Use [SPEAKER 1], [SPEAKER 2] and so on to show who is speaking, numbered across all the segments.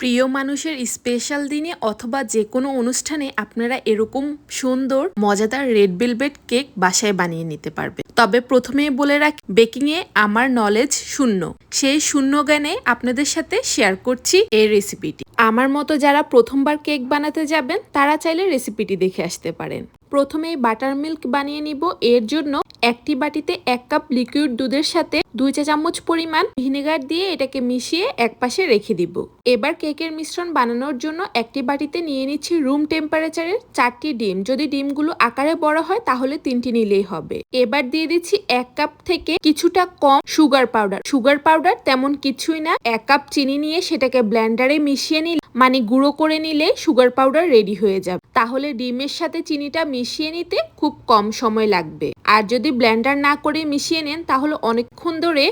[SPEAKER 1] প্রিয় মানুষের স্পেশাল দিনে অথবা যে কোনো অনুষ্ঠানে আপনারা এরকম সুন্দর, মজাদার রেড ভেলভেট কেক বাসায় বানিয়ে নিতে পারবে তবে প্রথমেই বলে রাখি বেকিংয়ে আমার নলেজ শূন্য। সেই শূন্য জ্ঞানে আপনাদের সাথে শেয়ার করছি এই রেসিপিটি আমার মতো যারা প্রথমবার কেক বানাতে যাবেন, তারা চাইলে রেসিপিটি দেখে আসতে পারেন। প্রথমে বাটার মিল্ক বানিয়ে নিব। এর জন্য একটি বাটিতে এক কাপ লিকুইড দুধের সাথে দুই চা চামচ পরিমাণ ভিনেগার দিয়ে এটাকে মিশিয়ে এক পাশে রেখে দিব। এবার কেকের মিশ্রণ বানানোর জন্য একটি বাটিতে নিয়ে নিচ্ছি রুম টেম্পারেচারের চারটি ডিম। যদি ডিমগুলো আকারে বড় হয়, তাহলে তিনটি নিলেই হবে। এবার দিয়ে দিচ্ছি এক কাপ থেকে কিছুটা কম সুগার পাউডার সুগার পাউডার তেমন কিছুই না, এক কাপ চিনি নিয়ে সেটাকে ব্ল্যান্ডারে মিশিয়ে নিলে মানে গুঁড়ো করে নিলে সুগার পাউডার রেডি হয়ে যাবে। তাহলে ডিমের সাথে চিনিটা মিশিয়ে নিতে খুব কম সময় লাগবে। আর যদি ব্ল্যান্ডার না করে মিশিয়ে নেন, তাহলে অনেকক্ষণ ধরে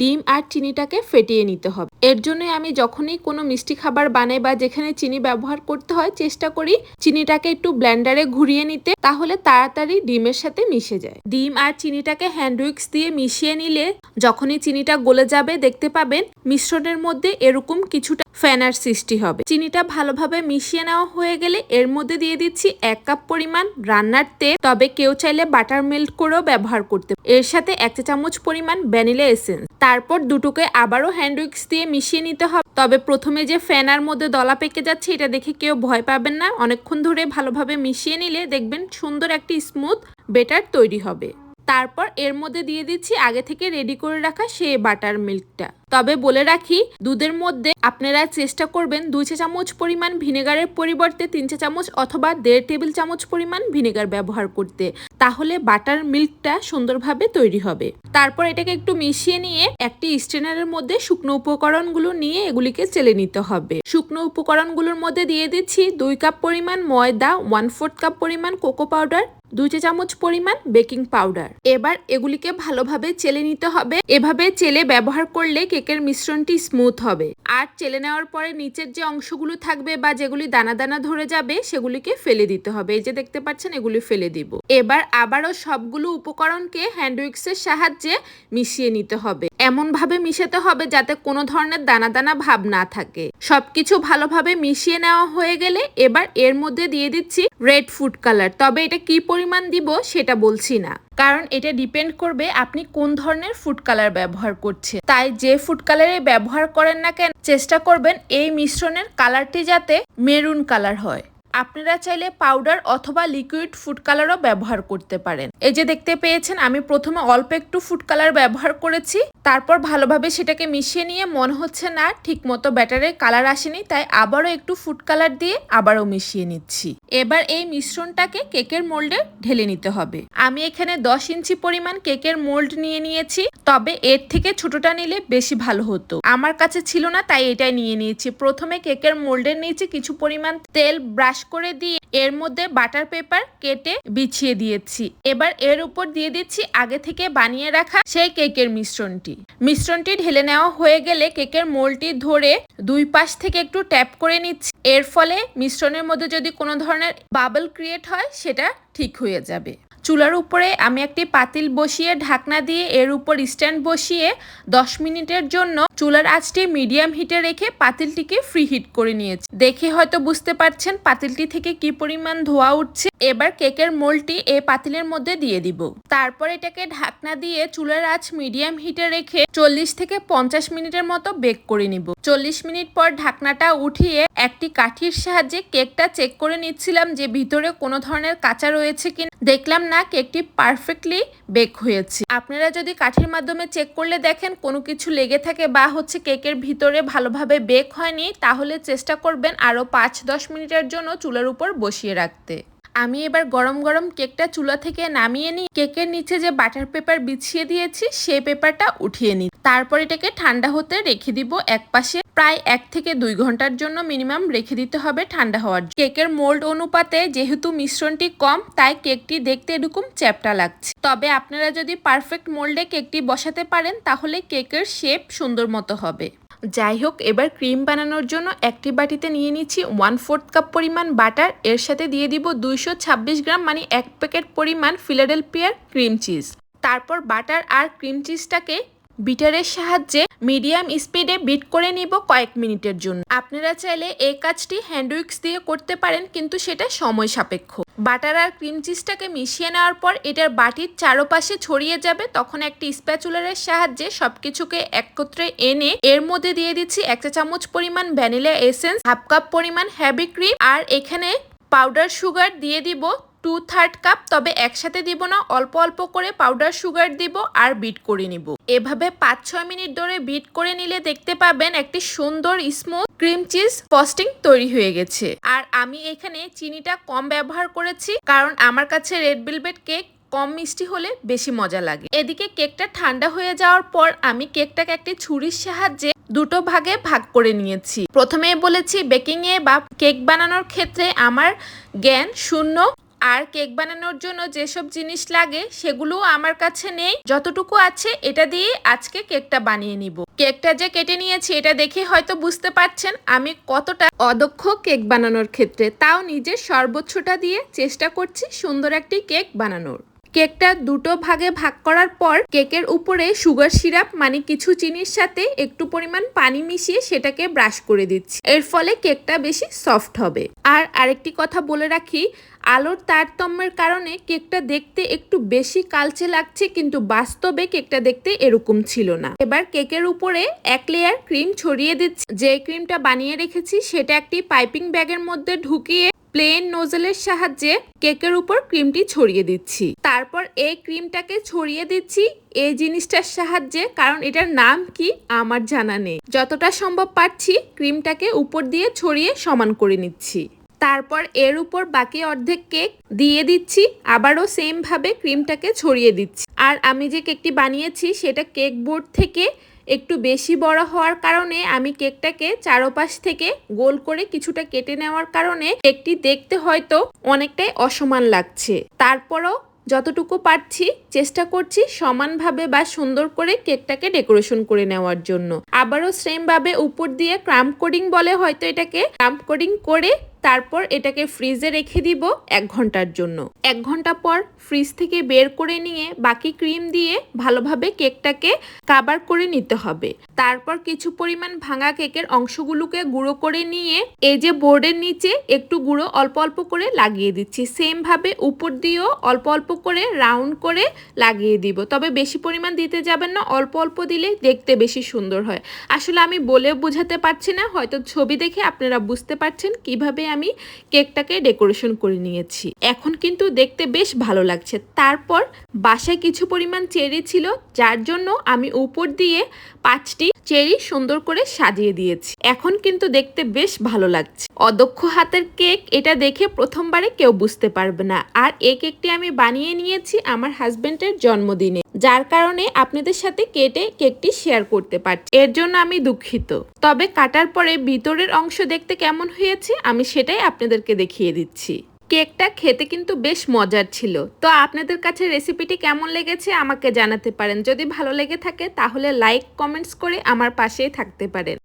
[SPEAKER 1] ডিম আর চিনিটাকে ফেটিয়ে নিতে হবে। এর জন্যই আমি যখনই কোনো মিষ্টি খাবার বানাই বা যেখানে চিনি ব্যবহার করতে হয়, চেষ্টা করি চিনিটাকে একটু ব্ল্যান্ডারে ঘুরিয়ে নিতে, তাহলে তাড়াতাড়ি ডিমের সাথে মিশে যায়। ডিম আর চিনিটাকে হ্যান্ড উইক্স দিয়ে মিশিয়ে নিলে যখনই চিনিটা গলে যাবে, দেখতে পাবেন মিশ্রণের মধ্যে এরকম কিছুটা ফ্যানার সৃষ্টি হবে। চিনিটা ভালোভাবে মিশিয়ে নেওয়া হয়ে গেলে এর মধ্যে দিয়ে দিচ্ছি এক কাপ পরিমাণ রান্নার তেল। তবে কেউ চাইলে বাটার মেল্ট করেও ব্যবহার করতে এর সাথে এক চা চামচ পরিমাণ ভ্যানিলা এসেন্স। তারপর দুটোকে আবারও হ্যান্ড উইক্স দিয়ে মিশিয়ে নিতে হবে। তবে প্রথমে যে ফ্যানার মধ্যে দলা পেকে যাচ্ছে, এটা দেখে কেউ ভয় পাবেন না। অনেকক্ষণ ধরে ভালোভাবে মিশিয়ে নিলে দেখবেন সুন্দর একটি স্মুথ বেটার তৈরি হবে। তারপর এর মধ্যে দিয়ে দিচ্ছি আগে থেকে রেডি করে রাখা সে বাটার মিল্কটা তবে বলে রাখি, দুধের মধ্যে আপনারা চেষ্টা করবেন দুই চা চামচ পরিমাণ ভিনেগারের পরিবর্তে তিন চা চামচ অথবা দেড় টেবিল চামচ পরিমাণ ভিনেগার ব্যবহার করতে, তাহলে বাটার মিল্কটা সুন্দরভাবে তৈরি হবে। তারপর এটাকে একটু মিশিয়ে নিয়ে একটি স্ট্রেনারের মধ্যে শুকনো উপকরণগুলো নিয়ে এগুলিকে চেলে নিতে হবে। শুকনো উপকরণগুলোর মধ্যে দিয়ে দিচ্ছি দুই কাপ পরিমাণ ময়দা ওয়ান ফোর্থ কাপ পরিমাণ কোকো পাউডার দুই চা চামচ পরিমাণ বেকিং পাউডার। এবার এগুলিকে ভালোভাবে চেলে নিতে হবে। এভাবে চেলে ব্যবহার করলে কেকের মিশ্রণটি স্মুথ হবে। আর চেলে নেওয়ার পরে নিচের যে অংশগুলো থাকবে বা যেগুলি দানা দানা ধরে যাবে, সেগুলিকে ফেলে দিতে হবে। এই যে দেখতে পাচ্ছেন, এগুলি ফেলে দিব। এবার আবারও সবগুলো উপকরণকে হ্যান্ড উইক্সের সাহায্যে মিশিয়ে নিতে হবে। এমন ভাবে মিশাতে হবে যাতে কোনো ধরনের দানা দানা ভাব না থাকে। সবকিছু ভালোভাবে মিশিয়ে নেওয়া হয়ে গেলে এবার এর মধ্যে দিয়ে দিচ্ছি রেড ফুড কালার। তবে এটা কি পরিমাণ দিব সেটা বলছি না। কারণ এটা ডিপেন্ড করবে আপনি কোন ধরনের ফুড কালার ব্যবহার করছেন। তাই যে ফুড কালারে ব্যবহার করেন না কেন, চেষ্টা করবেন এই মিশ্রণের কালারটি যাতে মেরুন কালার হয়। আপনারা চাইলে পাউডার অথবা লিকুইড ফুড কালারও ব্যবহার করতে পারেন। এই যে দেখতে পেয়েছেন, আমি প্রথমে অল্প একটু ফুড কালার ব্যবহার করেছি। তারপর ভালোভাবে সেটাকে মিশিয়ে নিয়ে মনে হচ্ছে না, ঠিকমতো ব্যাটারে কালার আসেনি, তাই আবারও একটু ফুড কালার দিয়ে আবারও মিশিয়ে নিচ্ছি। এবার এই মিশ্রণটাকে কেকের মোল্ডে ঢেলে নিতে হবে। আমি এখানে দশ ইঞ্চি পরিমাণ কেকের মোল্ড নিয়ে নিয়েছি, তবে এর থেকে ছোটটা নিলে বেশি ভালো হতো। আমার কাছে ছিল না, তাই এটাই নিয়ে নিয়েছি। প্রথমে কেকের মোল্ডের নিচে কিছু পরিমাণ তেল ব্রাশ করে দিয়ে এর মধ্যে বাটার পেপার কেটে বিছিয়ে দিয়েছি। এবার এর উপর দিয়ে দিচ্ছি আগে থেকে বানিয়ে রাখা সেই কেকের মিশ্রণটি। মিশ্রণটি ঢেলে নেওয়া হয়ে গেলে কেকের মোলটি ধরে দুই পাশ থেকে একটু ট্যাপ করে নিচ্ছি। এর ফলে মিশ্রণের মধ্যে যদি কোনো ধরনের বাবল ক্রিয়েট হয়, সেটা ঠিক হয়ে যাবে। চুলার উপরে আমি একটি পাতিল বসিয়ে ঢাকনা দিয়ে এর উপর স্ট্যান্ড বসিয়ে দশ মিনিটের জন্য চুলার আঁচটি মিডিয়াম হিটে রেখে পাতিলটিকে ফ্রি হিট করে নিয়েছি। দেখে হয়তো বুঝতে পারছেন পাতিলটি থেকে কি পরিমাণ ধোয়া উঠছে। এবার কেকের মোলটি এই পাতিলের মধ্যে দিয়ে দিব। তারপর এটাকে ঢাকনা দিয়ে চুলার আঁচ মিডিয়াম হিটে রেখে চল্লিশ থেকে পঞ্চাশ মিনিটের মতো বেক করে নিব। চল্লিশ মিনিট পর ঢাকনাটা উঠিয়ে একটি কাঠির সাহায্যে কেকটা চেক করে নিচ্ছিলাম যে ভিতরে কোনো ধরনের কাঁচা রয়েছে কিনা। দেখলাম না কেকটি পারফেক্টলি বেক হয়েছে। আপনারা যদি কাঠির মাধ্যমে চেক করলে দেখেন কোনো কিছু লেগে থাকে বা হচ্ছে কেকের ভিতরে ভালোভাবে বেক হয়নি, তাহলে চেষ্টা করবেন আরও পাঁচ দশ মিনিটের জন্য চুলার উপর বসিয়ে রাখতে। আমি এবার গরম গরম কেকটা চুলা থেকে নামিয়ে নিই। কেকের নিচে যে বাটার পেপার বিছিয়ে দিয়েছি, সেই পেপারটা উঠিয়ে নিই। তারপর এটাকে ঠান্ডা হতে রেখে দিব এক পাশে প্রায় এক থেকে দুই ঘণ্টার জন্য মিনিমাম রেখে দিতে হবে ঠান্ডা হওয়ার। কেকের মোল্ড অনুপাতে যেহেতু মিশ্রণটি কম, তাই কেকটি দেখতে এরকম চ্যাপটা লাগছে। তবে আপনারা যদি পারফেক্ট মোল্ডে কেকটি বসাতে পারেন, তাহলে কেকের শেপ সুন্দর মতো হবে। যাই হোক, এবার ক্রিম বানানোর জন্য একটি বাটিতে নিয়ে নিচ্ছি ওয়ান ফোর্থ কাপ পরিমাণ বাটার। এর সাথে দিয়ে দিব দুইশো ছাব্বিশ গ্রাম মানে এক প্যাকেট পরিমাণ ফিলাডেলপিয়ার ক্রিম চিজ। তারপর বাটার আর ক্রিম চিজটাকে বিটারের সাহায্যে মিডিয়াম স্পিডে বিট করে নিব কয়েক মিনিটের জন্য। আপনারা চাইলে এই কাজটি হ্যান্ড উইক্স দিয়ে করতে পারেন, কিন্তু সেটা সময় সাপেক্ষ। বাটার আর ক্রিম চিজটাকে মিশিয়ে নেওয়ার পর এটার বাটির চারোপাশে ছড়িয়ে যাবে। তখন একটি স্প্যাচুলারের সাহায্যে সবকিছুকে একত্রে এনে এর মধ্যে দিয়ে দিচ্ছি এক চা চামচ পরিমাণ ভ্যানিলা এসেন্স, হাফ কাপ পরিমাণ হ্যাভি ক্রিম, আর এখানে পাউডার সুগার দিয়ে দিব টু থার্ড কাপ তবে একসাথে দিব না, অল্প অল্প করে পাউডার সুগার দিব আর বিট করে নিব। এভাবে পাঁচ ছয় মিনিট ধরে বিট করে নিলে দেখতে পাবেন একটি সুন্দর স্মুথ ক্রিম চিজ ফস্টিং তৈরি হয়ে গেছে। আর আমি এখানে চিনিটা কম ব্যবহার করেছি, কারণ আমার কাছে রেড ভেলভেট কেক কম মিষ্টি হলে বেশি মজা লাগে। এদিকে কেকটা ঠান্ডা হয়ে যাওয়ার পর আমি কেকটাকে একটি ছুরির সাহায্যে দুটো ভাগে ভাগ করে নিয়েছি। প্রথমে বলেছি বেকিং এ বা কেক বানানোর ক্ষেত্রে আমার জ্ঞান শূন্য আর কেক বানানোর জন্য যেসব জিনিস লাগে সেগুলো আমার কাছে নেই। যতটুকু আছে এটা দিয়ে আজকে কেকটা বানিয়ে নিব। কেকটা যে কেটে নিয়েছি এটা দেখে হয়তো বুঝতে পারছেন আমি কতটা অদক্ষ কেক বানানোর ক্ষেত্রে। তাও নিজের সর্বোচ্চটা দিয়ে চেষ্টা করছি সুন্দর একটি কেক বানানোর। কেকটা দুটো ভাগে ভাগ করার পর কেকের উপরে সুগার সিরাপ মানে কিছু চিনির সাথে একটু পরিমাণ পানি মিশিয়ে সেটাকে ব্রাশ করে দিচ্ছি। এর ফলে কেকটা বেশি সফট হবে। আর আরেকটি কথা বলে রাখি, আলোর তারতম্যের কারণে কেকটা দেখতে একটু বেশি কালচে লাগছে, কিন্তু বাস্তবে কেকটা দেখতে এরকম ছিল না। এবার কেকের উপরে এক লেয়ার ক্রিম ছড়িয়ে দিচ্ছি। যে ক্রিমটা বানিয়ে রেখেছি, সেটা একটি পাইপিং ব্যাগের মধ্যে ঢুকিয়ে প্লেন নোজেলের সাহায্যে কেকের উপর ক্রিমটি ছড়িয়ে দিচ্ছি। তারপর এই ক্রিমটাকে ছড়িয়ে দিচ্ছি এই জিনিসটার সাহায্যে, কারণ এটার নাম কি আমার জানা নেই। যতটা সম্ভব পারছি ক্রিমটাকে উপর দিয়ে ছড়িয়ে সমান করে নিচ্ছি। তারপর এর উপর বাকি অর্ধেক কেক দিয়ে দিচ্ছি, আবারও সেম ভাবে ক্রিমটাকে ছড়িয়ে দিচ্ছি। আর আমি যে কেকটি বানিয়েছি, সেটা কেক বোর্ড থেকে একটু বেশি বড় হওয়ার কারণে আমি কেকটাকে চারপাশ থেকে গোল করে কিছুটা কেটে নেওয়ার কারণে কেকটি দেখতে হয়তো অনেকটাই অসমান লাগছে। তারপরও যতটুকু পারছি চেষ্টা করছি সমানভাবে বা সুন্দর করে কেকটাকে ডেকোরেশন করে নেওয়ার জন্য। আবারও সেমভাবে উপর দিয়ে ক্রাম্প কোডিং বলে হয়তো এটাকে ক্রাম্প কোডিং করে তারপর এটাকে ফ্রিজে রেখে দিব এক ঘণ্টার জন্য। এক ঘণ্টা পর ফ্রিজ থেকে বের করে নিয়ে বাকি ক্রিম দিয়ে ভালোভাবে কেকটাকে কাবার করে নিতে হবে। তারপর কিছু পরিমাণ ভাঙা কেকের অংশগুলোকে গুঁড়ো করে নিয়ে এই যে বোর্ডের নিচে একটু গুঁড়ো অল্প অল্প করে লাগিয়ে দিচ্ছি। সেম ভাবে উপর দিয়েও অল্প অল্প করে রাউন্ড করে লাগিয়ে দিব। তবে বেশি পরিমাণ দিতে যাবেন না, অল্প অল্প দিলে দেখতে বেশি সুন্দর হয়। আসলে আমি বলে বোঝাতে পারছি না, হয়তো ছবি দেখে আপনারা বুঝতে পারছেন কীভাবে আমি কেকটাকে ডেকোরেশন করে নিয়েছি। এখন কিন্তু দেখতে বেশ ভালো লাগছে। তারপর বাসায় কিছু পরিমাণ চেরি ছিল, যার জন্য আমি উপর দিয়ে পাঁচটি চেরি সুন্দর করে সাজিয়ে দিয়েছি। এখন কিন্তু দেখতে বেশ ভালো লাগছে। অদক্ষ হাতের কেক, এটা দেখে প্রথমবারে কেউ বুঝতে পারবে না। আর এই কেকটি আমি বানিয়ে নিয়েছি আমার হাজবেন্ডের জন্মদিনে, যার কারণে আপনাদের সাথে কেটে কেকটি শেয়ার করতে পারছি। এর জন্য আমি দুঃখিত। তবে কাটার পরে ভিতরের অংশ দেখতে কেমন হয়েছে, আমি সেটাই আপনাদেরকে দেখিয়ে দিচ্ছি। কেকটা খেতে কিন্তু বেশ মজার ছিল। তো আপনাদের কাছে রেসিপিটি কেমন লেগেছে আমাকে জানাতে পারেন। যদি ভালো লেগে থাকে তাহলে লাইক কমেন্টস করে আমার পাশেই থাকতে পারেন।